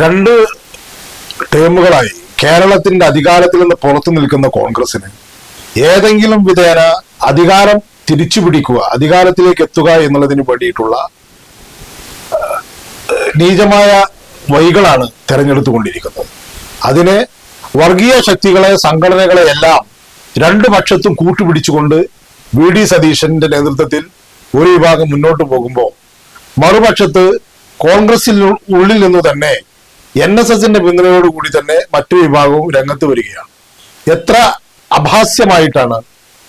രണ്ട് ടേമുകളായി. കേരളത്തിന്റെ അധികാരത്തിൽ നിന്ന് പുറത്തു നിൽക്കുന്ന കോൺഗ്രസിന് ഏതെങ്കിലും വിധേന അധികാരം തിരിച്ചു പിടിക്കുക അധികാരത്തിലേക്ക് എത്തുക എന്നുള്ളതിന് വേണ്ടിയിട്ടുള്ള നീചമായ വഴികളാണ് തെരഞ്ഞെടുത്തുകൊണ്ടിരിക്കുന്നത്. അതിന് വർഗീയ ശക്തികളെ സംഘടനകളെ എല്ലാം രണ്ടു പക്ഷത്തും കൂട്ടുപിടിച്ചുകൊണ്ട് വി ഡി സതീശന്റെ നേതൃത്വത്തിൽ ഒരു വിഭാഗം മുന്നോട്ട് പോകുമ്പോൾ മറുപക്ഷത്ത് കോൺഗ്രസിൽ ഉള്ളിൽ നിന്ന് തന്നെ എൻ എസ് എസിന്റെ പിന്തുണയോടുകൂടി തന്നെ മറ്റു വിഭാഗവും രംഗത്ത് വരികയാണ്. എത്ര അഭാസ്യമായിട്ടാണ്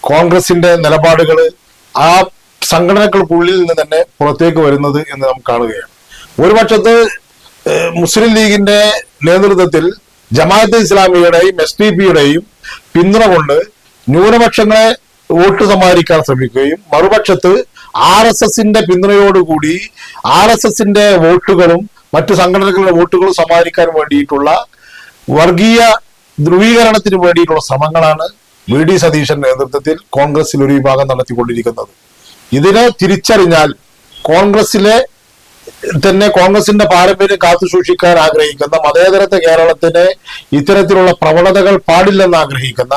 കോൺഗ്രസിന്റെ നിലപാടുകൾ ആ സംഘടനകൾക്കുള്ളിൽ നിന്ന് തന്നെ പുറത്തേക്ക് വരുന്നത് എന്ന് നാം കാണുകയാണ്. ഒരു പക്ഷത്ത് മുസ്ലിം ലീഗിന്റെ നേതൃത്വത്തിൽ ജമാഅത്ത് ഇസ്ലാമിയുടെയും എസ് ഡി പിയുടെയും പിന്തുണ കൊണ്ട് ന്യൂനപക്ഷങ്ങളെ വോട്ട് സമാഹരിക്കാൻ ശ്രമിക്കുകയും മറുപക്ഷത്ത് ആർ എസ് എസിന്റെ പിന്തുണയോടുകൂടി ആർ എസ് എസിന്റെ വോട്ടുകളും മറ്റു സംഘടനകളുടെ വോട്ടുകൾ സമാഹരിക്കാൻ വേണ്ടിയിട്ടുള്ള വർഗീയ ധ്രുവീകരണത്തിന് വേണ്ടിയിട്ടുള്ള ശ്രമങ്ങളാണ് വി ഡി സതീശന്റെ നേതൃത്വത്തിൽ കോൺഗ്രസിൽ ഒരു വിഭാഗം നടത്തിക്കൊണ്ടിരിക്കുന്നത്. ഇതിനെ തിരിച്ചറിഞ്ഞാൽ കോൺഗ്രസിലെ തന്നെ കോൺഗ്രസിന്റെ പാരമ്പര്യം കാത്തുസൂക്ഷിക്കാൻ ആഗ്രഹിക്കുന്ന മതേതരത്തെ കേരളത്തിന് ഇത്തരത്തിലുള്ള പ്രവണതകൾ പാടില്ലെന്ന് ആഗ്രഹിക്കുന്ന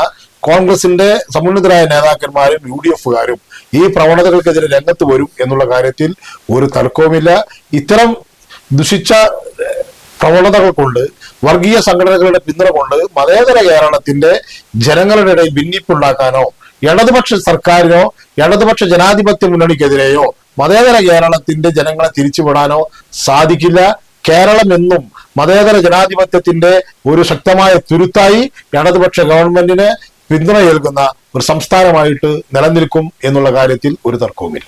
കോൺഗ്രസിന്റെ സമുന്നതരായ നേതാക്കന്മാരും യു ഡി എഫുകാരും ഈ പ്രവണതകൾക്കെതിരെ രംഗത്ത് വരും എന്നുള്ള കാര്യത്തിൽ ഒരു തർക്കവുമില്ല. ഇത്തരം ദുഷിച്ച പ്രവണതകൾ കൊണ്ട് വർഗീയ സംഘടനകളുടെ പിന്തുണ കൊണ്ട് മതേതര കേരളത്തിന്റെ ജനങ്ങളുടെ ഇടയിൽ ഭിന്നിപ്പുണ്ടാക്കാനോ ഇടതുപക്ഷ സർക്കാരിനോ ഇടതുപക്ഷ ജനാധിപത്യ മുന്നണിക്കെതിരെയോ മതേതര കേരളത്തിന്റെ ജനങ്ങളെ തിരിച്ചുവിടാനോ സാധിക്കില്ല. കേരളം എന്നും മതേതര ജനാധിപത്യത്തിന്റെ ഒരു ശക്തമായ തുരുത്തായി ഇടതുപക്ഷ ഗവൺമെന്റിന് പിന്തുണ ഏൽക്കുന്ന ഒരു സംസ്ഥാനമായിട്ട് നിലനിൽക്കും എന്നുള്ള കാര്യത്തിൽ ഒരു തർക്കവുമില്ല.